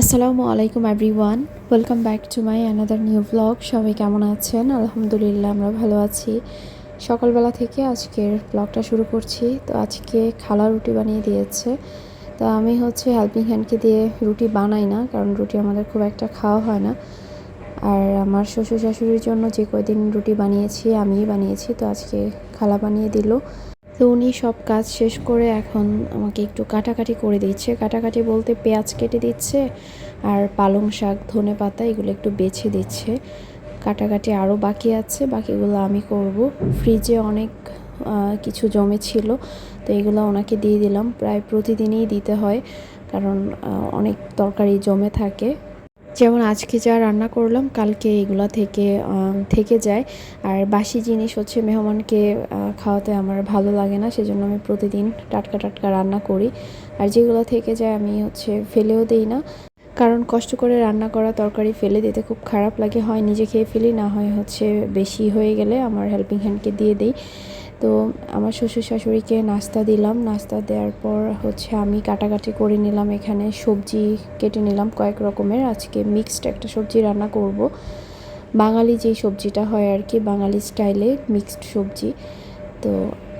আসসালামু আলাইকুম everyone welcome back to my another new vlog সবাই কেমন আছেন? আলহামদুলিল্লাহ, আমরা ভালো আছি। সকালবেলা থেকে আজকের ব্লগটা শুরু করছি। তো আজকে খালা রুটি বানিয়ে দিয়েছে। তো আমি হচ্ছে হেল্পিং হ্যান্ডকে দিয়ে রুটি বানাই না, কারণ রুটি আমাদের খুব একটা খাওয়া হয় না। আর আমার শ্বশুর শাশুড়ির জন্য যে কয়দিন রুটি বানিয়েছি, আমিই বানিয়েছি। তো আজকে খালা বানিয়ে দিল। তো উনি সব কাজ শেষ করে এখন আমাকে একটু কাটাকাটি করে দিচ্ছে। কাটাকাটি বলতে পেঁয়াজ কেটে দিচ্ছে আর পালং শাক, ধনে পাতা এগুলো একটু বেছে দিচ্ছে। কাটাকাটি আরও বাকি আছে, বাকিগুলো আমি করব। ফ্রিজে অনেক কিছু জমে ছিল, তো এগুলো ওনাকে দিয়ে দিলাম। প্রায় প্রতিদিনই দিতে হয়, কারণ অনেক তরকারি জমে থাকে। যেমন আজকে যা রান্না করলাম, কালকে এগুলো থেকে থেকে যায়। আর বাসি জিনিস হচ্ছে মেহমানকে খাওয়াতে আমার ভালো লাগে না, সেজন্য আমি প্রতিদিন টাটকা টাটকা রান্না করি। আর যেগুলো থেকে যায় আমি হচ্ছে ফেলেও দেই না। কারণ কষ্ট করে রান্না করা তরকারি ফেলে দিতে খুব খারাপ লাগে, হয় নিজে খেয়ে ফেলি, না হয় হচ্ছে বেশি হয়ে গেলে আমার হেল্পিং হ্যান্ডকে দিয়ে দিই। তো আমার শ্বশুর শাশুড়িকে নাস্তা দিলাম। নাস্তা দেওয়ার পর হচ্ছে আমি কাটাকাটি করে নিলাম এখানে। সবজি কেটে নিলাম কয়েক রকমের। আজকে মিক্সড একটা সবজি রান্না করব। বাঙালি যেই সবজিটা হয় আর কি, বাঙালি স্টাইলে মিক্সড সবজি। তো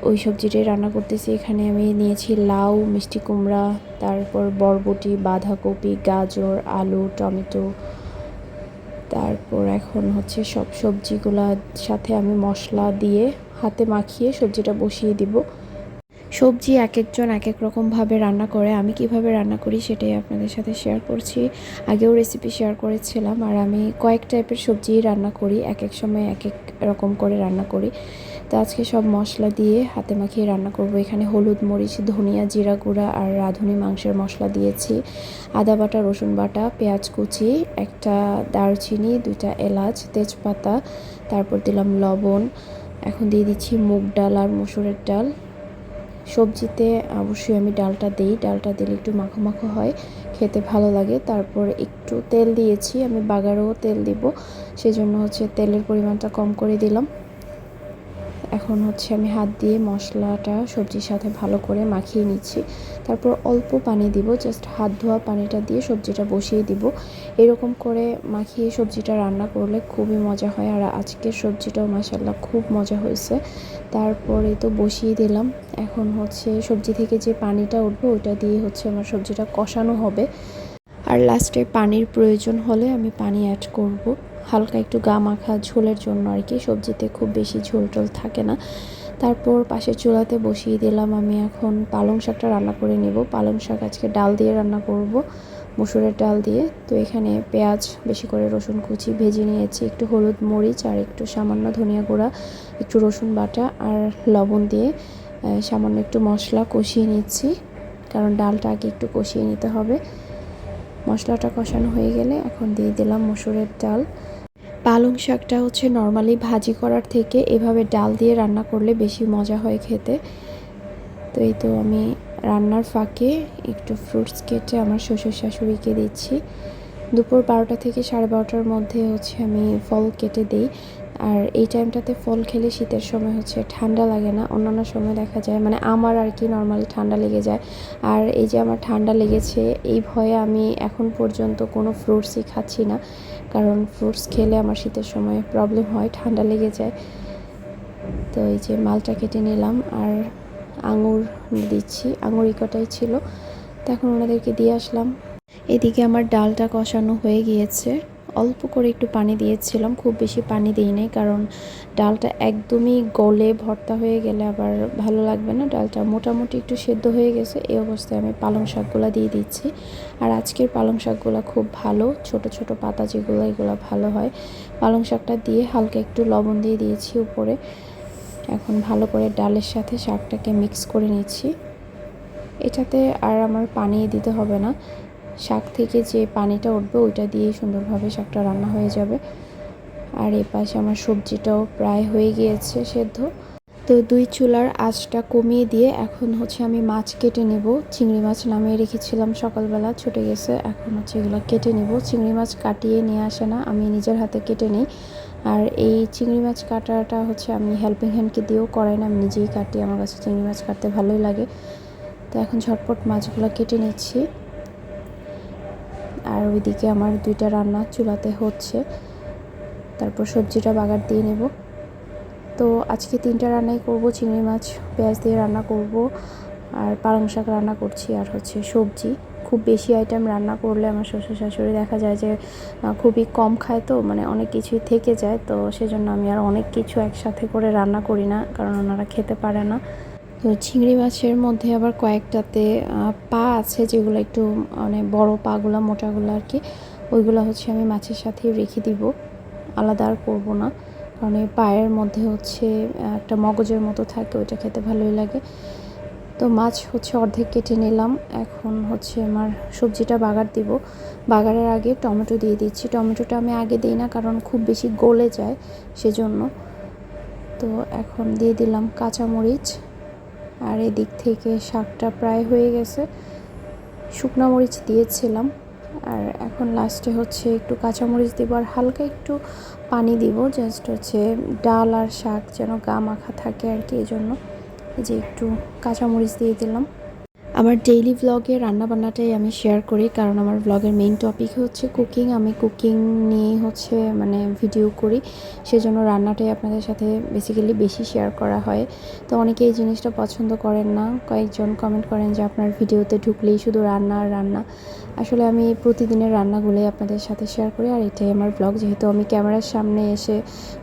ওই সবজিটাই রান্না করতেছি। এখানে আমি নিয়েছি লাউ, মিষ্টি কুমড়া, তারপর বরবটি, বাঁধাকপি, গাজর, আলু, টমেটো তারপর এখন হচ্ছে সব সবজিগুলার সাথে আমি মশলা দিয়ে হাতে মাখিয়ে সবজিটা বসিয়ে দিব। সবজি এক একজন এক এক রকমভাবে রান্না করে, আমি কীভাবে রান্না করি সেটাই আপনাদের সাথে শেয়ার করছি। আগেও রেসিপি শেয়ার করেছিলাম, আর আমি কয়েক টাইপের সবজি রান্না করি এক এক সময় এক এক রকম করে রান্না করি। তো আজকে সব মশলা দিয়ে হাতে মাখিয়ে রান্না করব। এখানে হলুদ মরিচ, ধনিয়া জিরা গুঁড়া আর রাঁধুনি মাংসের মশলা দিয়েছি। আদা বাটা, রসুন বাটা, পেঁয়াজ কুচি, একটা দারচিনি, দুইটা এলাচ, তেজপাতা, তারপর দিলাম লবণ। এখন দিয়ে দিচ্ছি মুগ ডাল আর মসুরের ডাল। সবজিতে অবশ্যই আমি ডালটা দিই। ডালটা দিলে একটু মাখো মাখো হয়, খেতে ভালো লাগে। তারপর একটু তেল দিয়েছি। আমি বাগারেও তেল দিব। সেজন্য হচ্ছে তেলের পরিমাণটা কম করে দিলাম। এখন হচ্ছে আমি হাত দিয়ে মশলাটা সবজির সাথে ভালো করে মাখিয়ে নিচ্ছি। তারপর অল্প পানি দিব জাস্ট হাত ধোয়া পানিটা দিয়ে সবজিটা বসিয়ে দিব। এরকম করে মাখিয়ে সবজিটা রান্না করলে খুবই মজা হয়। আর আজকের সবজিটাও মাসাল্লাহ খুব মজা হয়েছে। তারপরে তো বসিয়ে দিলাম। এখন হচ্ছে সবজি থেকে যে পানিটা উঠবে, ওইটা দিয়ে হচ্ছে আমার সবজিটা কষানো হবে। আর লাস্টে পানির প্রয়োজন হলে আমি পানি অ্যাড করব। হালকা একটু গা মাখা ঝোলের জন্য আর কি। সবজিতে খুব বেশি ঝোল টোল থাকে না। তারপর পাশের চুলাতে বসিয়ে দিলাম আমি এখন পালং শাকটা রান্না করে নেব। পালং শাক আজকে ডাল দিয়ে রান্না করব, মসুরের ডাল দিয়ে। তো এখানে পেঁয়াজ, বেশি করে রসুন কুচি ভেজে নিয়েছি, একটু হলুদ মরিচ আর একটু সামান্য ধনিয়া গুঁড়া, একটু রসুন বাটা আর লবণ দিয়ে সামান্য একটু মশলা কষিয়ে নিচ্ছি। কারণ ডালটা আগে একটু কষিয়ে নিতে হবে। মশলাটা কষানো হয়ে গেলে এখন দিয়ে দিলাম মসুরের ডাল। পালং শাকটা হচ্ছে নর্মালি ভাজি করার থেকে এভাবে ডাল দিয়ে রান্না করলে বেশি মজা হয় খেতে। তো এই তো আমি রান্নার ফাঁকে একটু ফ্রুটস কেটে আমার শ্বশুর শাশুড়িকে দিচ্ছি। দুপুর বারোটা থেকে সাড়ে বারোটার মধ্যে হচ্ছে আমি ফল কেটে দিই। আর এই টাইমটাতে ফল খেলে শীতের সময় হচ্ছে ঠান্ডা লাগে না। অন্যান্য সময় দেখা যায় মানে আমার আর কি নর্মালি ঠান্ডা লেগে যায়। আর এই যে আমার ঠান্ডা লেগেছে, এই ভয়ে আমি এখন পর্যন্ত কোনো ফ্রুটসই খাচ্ছি না। কারণ ফ্রুটস খেলে আমার শীতের সময় প্রবলেম হয়, ঠান্ডা লেগে যায়। তো এই যে মালটা কেটে নিলাম আর আঙুর দিচ্ছি, আঙুর ইকটাই ছিল। তো এখন ওনাদেরকে দিয়ে আসলাম। এদিকে আমার ডালটা কষানো হয়ে গিয়েছে। অল্প করে একটু পানি দিয়েছিলাম, খুব বেশি পানি দিই নাই কারণ ডালটা একদমই গলে ভর্তা হয়ে গেলে আবার ভালো লাগবে না। ডালটা মোটামুটি একটু সেদ্ধ হয়ে গেছে, এই অবস্থায় আমি পালং শাকগুলো দিয়ে দিচ্ছি। আর আজকের পালং শাকগুলো খুব ভালো, ছোট ছোট পাতা যেগুলো, এগুলো ভালো হয়। পালং শাকটা দিয়ে হালকা একটু লবণ দিয়ে দিয়েছি উপরে। এখন ভালো করে ডালের সাথে শাকটাকে মিক্স করে নিচ্ছি। এটাতে আর আমার পানি দিতে হবে না। শাক থেকে যে পানিটা উঠবে, ওইটা দিয়েই সুন্দরভাবে শাকটা রান্না হয়ে যাবে। আর এই পাশে আমার সবজিটাও প্রায় হয়ে গিয়েছে সেদ্ধ। তো দুই চুলার আঁচটা কমিয়ে দিয়ে এখন হচ্ছে আমি মাছ কেটে নেব। চিংড়ি মাছ নামিয়ে রেখেছিলাম সকালবেলা, ছুটে গেছে। এখন হচ্ছে এগুলো কেটে নেব। চিংড়ি মাছ কাটিয়ে নিয়ে আসে না, আমি নিজের হাতে কেটে নিই। আর এই চিংড়ি মাছ কাটাটা হচ্ছে আমি হেল্পিং হ্যান্ডকে দিয়েও করাই না, আমি নিজেই কাটি। আমার কাছে চিংড়ি মাছ কাটতে ভালোই লাগে। তো এখন ঝটপট মাছগুলো কেটে নিচ্ছি। আর ওইদিকে আমার দুইটা রান্না চুলাতে হচ্ছে। তারপর সবজিটা বাগার দিয়ে নেব। তো আজকে তিনটা রান্নাই করব, চিংড়ি মাছ, পেঁয়াজ দিয়ে রান্না করব আর পালং শাক রান্না করছি আর হচ্ছে সবজি। খুব বেশি আইটেম রান্না করলে আমার শ্বশুর শাশুড়ি দেখা যায় যে খুবই কম খায় তো মানে অনেক কিছুই থেকে যায়। তো সেজন্য আমি আর অনেক কিছু একসাথে করে রান্না করি না, কারণ ওনারা খেতে পারে না। তো চিংড়ি মাছের মধ্যে আবার কয়েকটাতে পা আছে যেগুলো একটু মানে বড় পাগুলো, মোটাগুলো আর কি, ওইগুলো হচ্ছে আমি মাছের সাথে রেখে দিব। আলাদা আর করব না। কারণ পায়ের মধ্যে হচ্ছে একটা মগজের মতো থাকে, ওইটা খেতে ভালোই লাগে। তো মাছ হচ্ছে অর্ধেক কেটে নিলাম। এখন হচ্ছে আমার সবজিটা বাগার দিব। বাগারের আগে টমেটো দিয়ে দিচ্ছি। টমেটোটা আমি আগে দিই না, কারণ খুব বেশি গলে যায় সেজন্য। তো এখন দিয়ে দিলাম কাঁচামরিচ। আর এদিক থেকে শাকটা প্রায় হয়ে গেছে। শুকনো মরিচ দিয়েছিলাম। আর এখন লাস্টে হচ্ছে একটু কাঁচামরিচ দিব আর হালকা একটু পানি দিব। জাস্ট হচ্ছে ডাল আর শাক যেন গা মাখা থাকে আর কি এই জন্য যে একটু কাঁচামরিচ দিয়ে দিলাম। আমার ডেইলি ব্লগে রান্নাবান্নাটাই আমি শেয়ার করি, কারণ আমার ব্লগের মেইন টপিক হচ্ছে কুকিং আমি কুকিং নিয়ে হচ্ছে মানে ভিডিও করি, সেজন্য রান্নাটাই আপনাদের সাথে বেসিক্যালি বেশি শেয়ার করা হয়। তো অনেকে এই জিনিসটা পছন্দ করেন না, কয়েকজন কমেন্ট করেন যে আপনার ভিডিওতে ঢুকলেই শুধু রান্না আর রান্না। আসলে আমি প্রতিদিনের রান্নাগুলোই আপনাদের সাথে শেয়ার করি, আর এটাই আমার ব্লগ যেহেতু আমি ক্যামেরার সামনে এসে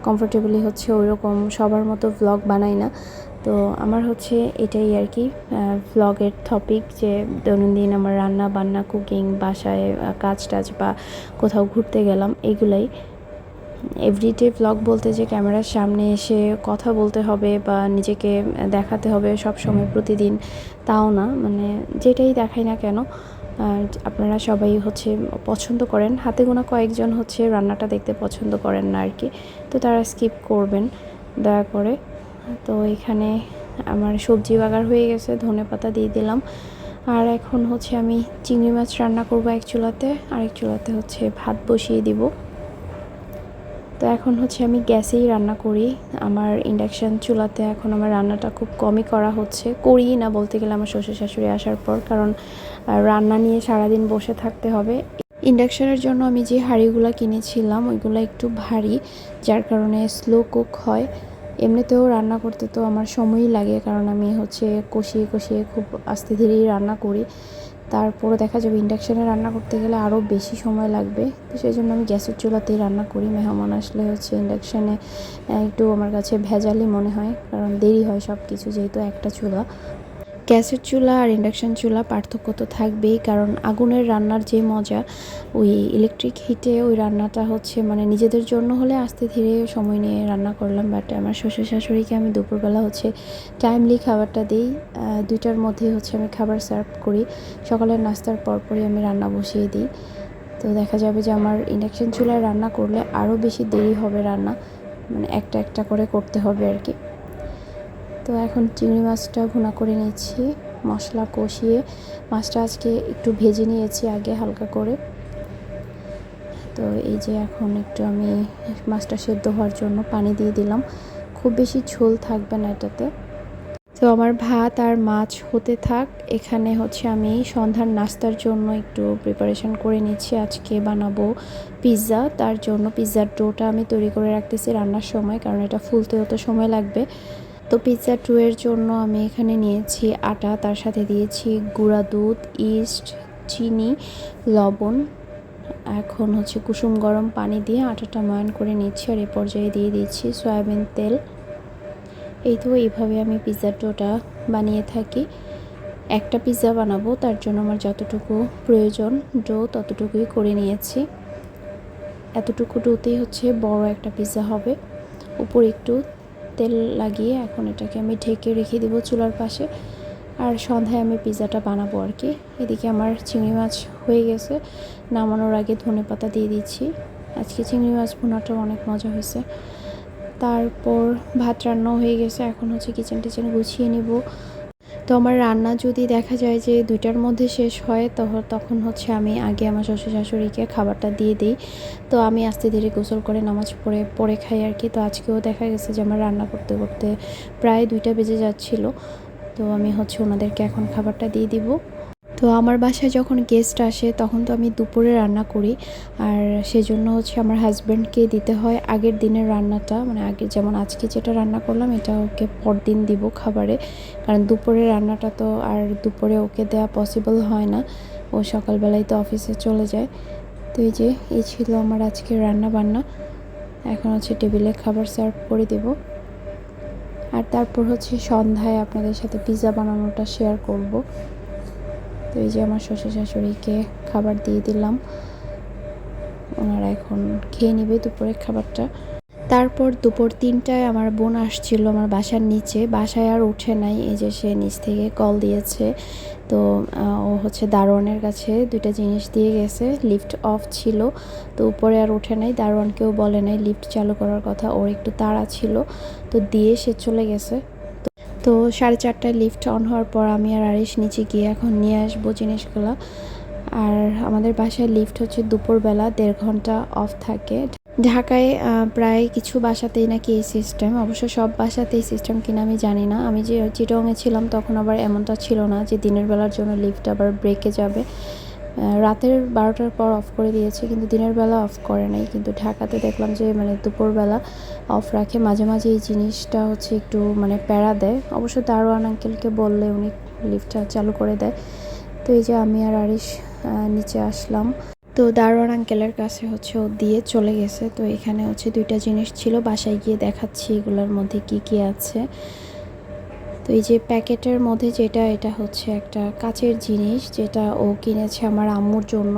কমফোর্টেবলি হচ্ছে ওই রকম সবার মতো ব্লগ বানাই না তো আমার হচ্ছে এটাই আর কি ভ্লগের টপিক যে দৈনন্দিন আমার রান্না বান্না কুকিং বাসায় কাজ টাজ বা কোথাও ঘুরতে গেলাম, এগুলাই। এভরিডে ভ্লগ বলতে যে ক্যামেরার সামনে এসে কথা বলতে হবে বা নিজেকে দেখাতে হবে সব সময় প্রতিদিন তাও না মানে যেটাই দেখাই না কেন আপনারা সবাই হচ্ছে পছন্দ করেন। হাতে গোনা কয়েকজন হচ্ছে রান্নাটা দেখতে পছন্দ করেন না আর কি, তো তারা স্কিপ করবেন, দয়া করে। তো এখানে আমার সবজি বাগার হয়ে গেছে, ধনে পাতা দিয়ে দিলাম। আর এখন হচ্ছে আমি চিংড়ি মাছ রান্না করব এক চুলাতে, আরেক চুলাতে হচ্ছে ভাত বসিয়ে দিব। তো এখন হচ্ছে আমি গ্যাসেই রান্না করি। আমার ইন্ডাকশান চুলাতে এখন আমার রান্নাটা খুব কমই করা হচ্ছে। করি না বলতে গেলে আমার শ্বশুর শাশুড়ি আসার পর, কারণ রান্না নিয়ে সারাদিন বসে থাকতে হবে। ইন্ডাকশানের জন্য আমি যে হাঁড়িগুলো কিনেছিলাম, ওইগুলো একটু ভারী, যার কারণে স্লো কুক হয়। এমনিতেও রান্না করতে তো আমার সময়ই লাগে, কারণ আমি হচ্ছে কষিয়ে কষিয়ে খুব আস্তে ধীরেই রান্না করি। তারপরে দেখা যাবে ইন্ডাকশানে রান্না করতে গেলে আরও বেশি সময় লাগবে। তো সেই জন্য আমি গ্যাসের চুলাতেই রান্না করি। মেহমান আসলে হচ্ছে ইন্ডাকশানে একটু আমার কাছে ভেজালই মনে হয়, কারণ দেরি হয় সব কিছু যেহেতু একটা চুলা। গ্যাসের চুলা আর ইন্ডাকশান চুলা পার্থক্য তো থাকবেই, কারণ আগুনের রান্নার যে মজা, ওই ইলেকট্রিক হিটে ওই রান্নাটা হচ্ছে মানে নিজেদের জন্য হলে আস্তে ধীরে সময় নিয়ে রান্না করলাম বাট আমার শ্বশুর শাশুড়িকে আমি দুপুরবেলা হচ্ছে টাইমলি খাবারটা দিই দুইটার মধ্যে হচ্ছে আমি খাবার সার্ভ করি, সকালের নাস্তার পরপরই আমি রান্না বসিয়ে দিই। তো দেখা যাবে যে আমার ইন্ডাকশান চুলায় রান্না করলে আরও বেশি দেরি হবে রান্না মানে একটা একটা করে করতে হবে আর কি। তো এখন চিংড়ি মাছটা ভুনা করে নিচ্ছি মশলা কষিয়ে। মাছটা আজকে একটু ভেজে নিয়েছি আগে হালকা করে। তো এই যে এখন একটু আমি মাছটা সেদ্ধ হওয়ার জন্য পানি দিয়ে দিলাম। খুব বেশি ঝোল থাকবে না এটাতে। তো আমার ভাত আর মাছ হতে থাক, এখানে হচ্ছে আমি সন্ধ্যার নাস্তার জন্য একটু প্রিপারেশন করে নিচ্ছি আজকে বানাবো পিৎজা তার জন্য পিৎজার ডোটা আমি তৈরি করে রাখতেছি রান্নার সময়, কারণ এটা ফুলতেও তো সময় লাগবে। তো পিৎজা টু এর জন্য আমি এখানে নিয়েছি আটা, তার সাথে দিয়েছি গুঁড়া দুধ ইস্ট চিনি, লবণ। এখন হচ্ছে কুসুম গরম পানি দিয়ে আটাটা ময়ান করে নিচ্ছি আর এ পর্যায়ে দিয়ে দিচ্ছি সয়াবিন তেল। এই তো এইভাবে আমি পিৎজার ডোটা বানিয়ে থাকি। একটা পিৎজা বানাবো, তার জন্য আমার যতটুকু প্রয়োজন ডো ততটুকুই করে নিয়েছি। এতটুকু ডোতেই হচ্ছে বড় একটা পিৎজা হবে। উপর একটু তেল লাগিয়ে এখন এটাকে আমি ঢেকে রেখে দেবো চুলার পাশে। আর সন্ধ্যায় আমি পিৎজাটা বানাবো আর কি। এদিকে আমার চিংড়ি মাছ হয়ে গেছে। নামানোর আগে ধনে পাতা দিয়ে দিচ্ছি। আজকে চিংড়ি মাছ ভুনাটা অনেক মজা হয়েছে। তারপর ভাত রান্নাও হয়ে গেছে। এখন হচ্ছে কিচেন টিচেন গুছিয়ে নিব। তো আমার রান্না যদি দেখা যায় যে দুইটার মধ্যে শেষ হয় তখন তখন হচ্ছে আমি আগে আমার শ্বশুর শাশুড়িকে খাবারটা দিয়ে দিই। তো আমি আস্তে ধীরে গোসল করে নামাজ পড়ে পড়ে খাই আর কি। তো আজকেও দেখা গেছে যে আমার রান্না করতে করতে প্রায় দুইটা বেজে যাচ্ছিল। তো আমি হচ্ছে ওনাদেরকে এখন খাবারটা দিয়ে দিব। তো আমার বাসায় যখন গেস্ট আসে, তখন তো আমি দুপুরে রান্না করি। আর সেজন্য হচ্ছে আমার হাজব্যান্ডকে দিতে হয় আগের দিনের রান্নাটা। মানে আগে যেমন আজকে যেটা রান্না করলাম, এটা ওকে পরদিন দিব খাবারে। কারণ দুপুরে রান্নাটা তো আর দুপুরে ওকে দেওয়া পসিবল হয় না। ও সকালবেলায় তো অফিসে চলে যায়। তো এই যে, এই ছিল আমার আজকের রান্না বান্না এখন হচ্ছে টেবিলে খাবার সার্ভ করে দেব। আর তারপর হচ্ছে সন্ধ্যায় আপনাদের সাথে পিৎজা বানানোটা শেয়ার করব। তো এই যে আমার শ্বশুর শাশুড়িকে খাবার দিয়ে দিলাম। ওনারা এখন খেয়ে নেবে দুপুরের খাবারটা। তারপর দুপুর তিনটায় আমার বোন আসছিল আমার বাসার নিচে। বাসায় আর উঠে নাই, এই যে সে নিচ থেকে কল দিয়েছে। তো ও হচ্ছে দারোয়ানের কাছে দুইটা জিনিস দিয়ে গেছে, লিফট অফ ছিল। তো উপরে আর উঠে নাই, দারোয়ানকেও বলে নাই, লিফট চালু করার কথা, ওর একটু তাড়া ছিল। তো দিয়ে সে চলে গেছে। তো সাড়ে চারটায় লিফট অন হওয়ার পর আমি আর আরিশ নিচে গিয়ে এখন নিয়ে আসব জিনিসগুলো। আর আমাদের বাসায় লিফট হচ্ছে দুপুরবেলা, দেড় ঘণ্টা অফ থাকে। ঢাকায় প্রায় কিছু বাসাতেই নাকি এই সিস্টেম অবশ্য সব বাসাতেই সিস্টেম কিনা আমি জানি না। আমি যে চিটংয়ে ছিলাম তখন আবার এমনটা ছিল না যে দিনের বেলার জন্য লিফট আবার ব্রেকে যাবে। রাতের বারোটার পর অফ করে দিয়েছে, কিন্তু দিনের বেলা অফ করে নাই। কিন্তু ঢাকাতে দেখলাম যে মানে দুপুরবেলা অফ রাখে। মাঝে মাঝে এই জিনিসটা হচ্ছে একটু মানে প্যারা দেয়। অবশ্য দারোয়ান আঙ্কেলকে বললে উনি লিফটটা চালু করে দেয়। তো এই যে আমি আর আরিশ নিচে আসলাম। তো দারোয়ান আঙ্কেলের কাছে হচ্ছে ও দিয়ে চলে গেছে। তো এখানে হচ্ছে দুইটা জিনিস ছিল। বাসায় গিয়ে দেখাচ্ছি এগুলোর মধ্যে কি কি আছে। তো এই যে প্যাকেটের মধ্যে যেটা, এটা হচ্ছে একটা কাচের জিনিস যেটা ও কিনেছে আমার আম্মুর জন্য।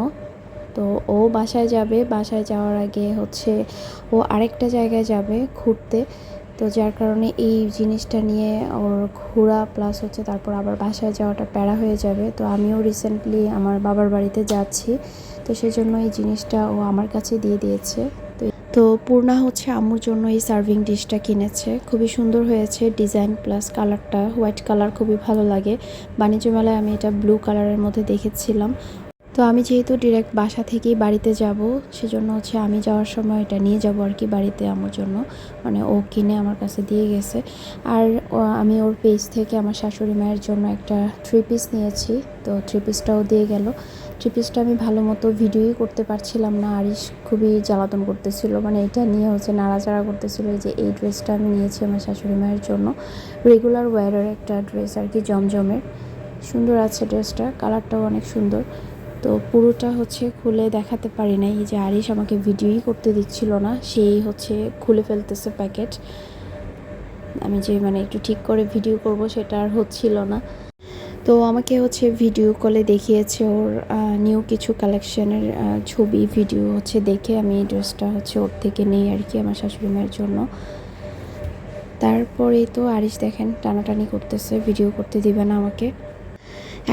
তো ও বাসায় যাবে, বাসায় যাওয়ার আগে হচ্ছে ও আরেকটা জায়গায় যাবে ঘুরতে। তো যার কারণে এই জিনিসটা নিয়ে ওর ঘোরা প্লাস হচ্ছে তারপর আবার বাসায় যাওয়াটা প্যারা হয়ে যাবে। তো আমিও রিসেন্টলি আমার বাবার বাড়িতে যাচ্ছি। তো সেই জন্য এই জিনিসটা ও আমার কাছে দিয়ে দিয়েছে। তো পূর্ণা হচ্ছে আম্মুর জন্য এই সার্ভিং ডিশটা কিনেছে। খুবই সুন্দর হয়েছে ডিজাইন প্লাস কালারটা হোয়াইট কালার খুবই ভালো লাগে। বাণিজ্য মেলায় আমি এটা ব্লু কালারের মধ্যে দেখেছিলাম। তো আমি যেহেতু ডিরেক্ট বাসা থেকেই বাড়িতে যাব, সেজন্য হচ্ছে আমি যাওয়ার সময় এটা নিয়ে যাব আর কি বাড়িতে আমার জন্য। মানে ও কিনে আমার কাছে দিয়ে গেছে। আর আমি ওর পেজ থেকে আমার শাশুড়ি মায়ের জন্য একটা থ্রি পিস নিয়েছি, তো থ্রি পিসটাও দিয়ে গেল। থ্রি পিসটা আমি ভালো মতো ভিডিওই করতে পারছিলাম না। আরিস খুবই জ্বালাতন করতেছিল। মানে এটা নিয়ে হচ্ছে নাড়াচাড়া করতেছিল। যে এই ড্রেসটা আমি নিয়েছি আমার শাশুড়ি মায়ের জন্য। রেগুলার ওয়ারের একটা ড্রেস আর কি, জমজমের। সুন্দর আছে ড্রেসটা কালারটাও অনেক সুন্দর। তো পুরোটা হচ্ছে খুলে দেখাতে পারি নাই। যে আরিশ আমাকে ভিডিওই করতে দিচ্ছিল না। সেই হচ্ছে খুলে ফেলতেছে প্যাকেট আমি যে মানে একটু ঠিক করে ভিডিও করব সেটা আর হচ্ছিল না। তো আমাকে হচ্ছে ভিডিও কলে দেখিয়েছে ওর নিউ কিছু কালেকশনের ছবি ভিডিও হচ্ছে দেখে আমি এই ড্রেসটা হচ্ছে ওর থেকে নেই আর কি আমার শাশুড়ি মায়ের জন্য। তারপরে তো আরিশ দেখেন টানাটানি করতেছে ভিডিও করতে দিবে না আমাকে।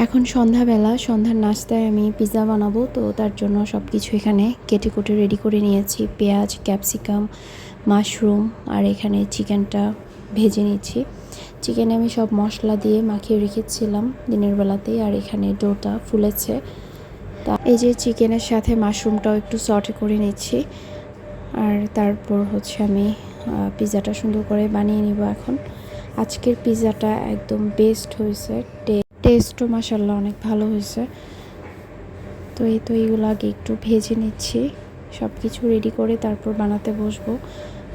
এখন সন্ধ্যাবেলা, সন্ধ্যার নাস্তায় আমি পিৎজা বানাবো, তো তার জন্য সব কিছু এখানে কেটে কুটে রেডি করে নিয়েছি। পেঁয়াজ ক্যাপসিকাম মাশরুম আর এখানে চিকেনটা ভেজে নিচ্ছি। চিকেনে আমি সব মশলা দিয়ে মাখিয়ে রেখেছিলাম দিনের বেলাতেই, আর এখানে ডোটা ফুলেছে। তা এই যে চিকেনের সাথে মাশরুমটাও একটু সটে করে নিচ্ছি। আর তারপর হচ্ছে আমি পিৎজাটা সুন্দর করে বানিয়ে নিব এখন। আজকের পিৎজাটা একদম বেস্ট হয়েছে। টেস্টও মাসাল্লাহ অনেক ভালো হয়েছে। তো এই তো এইগুলো আগে একটু ভেজে নিচ্ছি। সব কিছু রেডি করে তারপর বানাতে বসবো।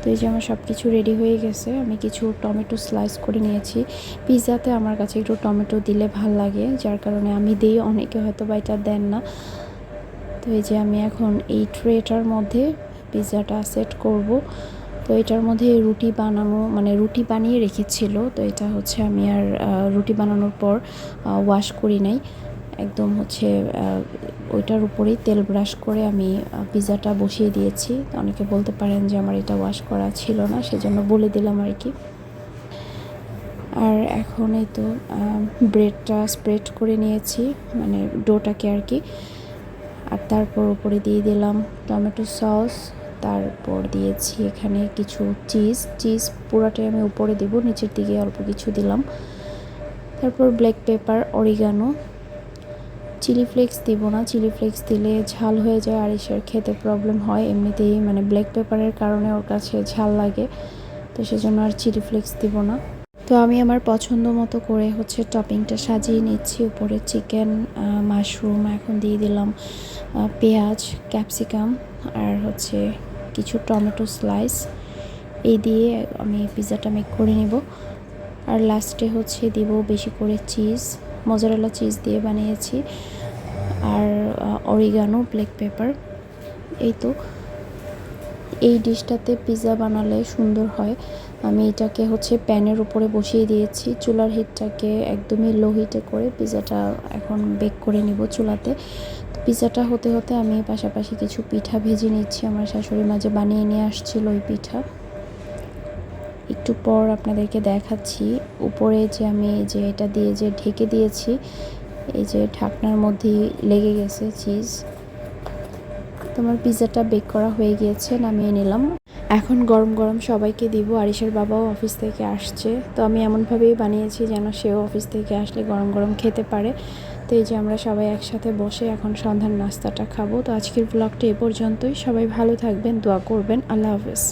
তো এই যে আমার সব কিছু রেডি হয়ে গেছে, আমি কিছু টমেটো স্লাইস করে নিয়েছি। পিৎজাতে আমার কাছে একটু টমেটো দিলে ভালো লাগে, যার কারণে আমি দিই, অনেকে হয়তো বা এটা দেন না। তো এই যে আমি এখন এই ট্রেটার মধ্যে পিৎজাটা সেট করব। তো এটার মধ্যে রুটি বানানো মানে রুটি বানিয়ে রেখেছিল। তো এটা হচ্ছে আমি আর রুটি বানানোর পর ওয়াশ করি নাই। একদম হচ্ছে ওইটার উপরেই তেল ব্রাশ করে আমি পিৎজাটা বসিয়ে দিয়েছি। অনেকে বলতে পারেন যে আমার এটা ওয়াশ করা ছিল না, সেজন্য বলে দিলাম আর কি। আর এখন এই তো ব্রেডটা স্প্রেড করে নিয়েছি মানে ডোটাকে আর কি। আর তারপর উপরে দিয়ে দিলাম টমেটো সস, তারপর দিয়েছি এখানে কিছু চিজ চিজ পুরাটাই আমি উপরে দিব, নিচের দিকে অল্প কিছু দিলাম। তারপর black pepper oregano chilli flakes দিব না। চিলি ফ্লেক্স দিলে ঝাল হয়ে যায় আর এসের খেতে প্রবলেম হয়। এমনিতেই মানে ব্ল্যাক পেপারের কারণে ওর কাছে ঝাল লাগে। তো সেজন্য আর চিলি ফ্লেক্স দিব না। তো আমি আমার পছন্দ মতো করে হচ্ছে টপিংটা সাজিয়ে নিচ্ছি। উপরে চিকেন মাশরুম, এখন দিয়ে দিলাম পেঁয়াজ, ক্যাপসিকাম আর হচ্ছে কিছু টমেটো স্লাইস এই দিয়ে আমি পিৎজাটা মেক করে নেব। আর লাস্টে হচ্ছে দিব বেশি করে চিজ মজারেলা চিজ দিয়ে বানিয়েছি আর অরিগানো ব্ল্যাক পেপার এই তো। এই ডিশটাতে পিৎজা বানালে সুন্দর হয়। আমি এটাকে হচ্ছে প্যানের উপরে বসিয়ে দিয়েছি। চুলার হিটটাকে একদমই লো হিটে করে পিৎজাটা এখন বেক করে নিব চুলাতে। পিৎজাটা হতে হতে আমি পাশাপাশি কিছু পিঠা ভেজে নিচ্ছি। আমার শাশুড়ি মাঝে বানিয়ে নিয়ে আসছিল ওই পিঠা। একটু পর আপনাদেরকে দেখাচ্ছি। উপরে যে আমি যে এটা দিয়ে যে ঢেকে দিয়েছি, এই যে ঢাকনার মধ্যেই লেগে গেছে চিজ তোমার পিৎজাটা বেক করা হয়ে গিয়েছে, নামিয়ে নিলাম। এখন গরম গরম সবাইকে দিব। আরিশের বাবাও অফিস থেকে আসছে। তো আমি এমনভাবেই বানিয়েছি যেন সেও অফিস থেকে আসলে গরম গরম খেতে পারে। তো এই যে আমরা সবাই একসাথে বসে এখন সন্ধ্যার নাস্তাটা খাব। তো আজকের ব্লগটা এ পর্যন্তই। সবাই ভালো থাকবেন, দোয়া করবেন। আল্লাহ হাফেজ।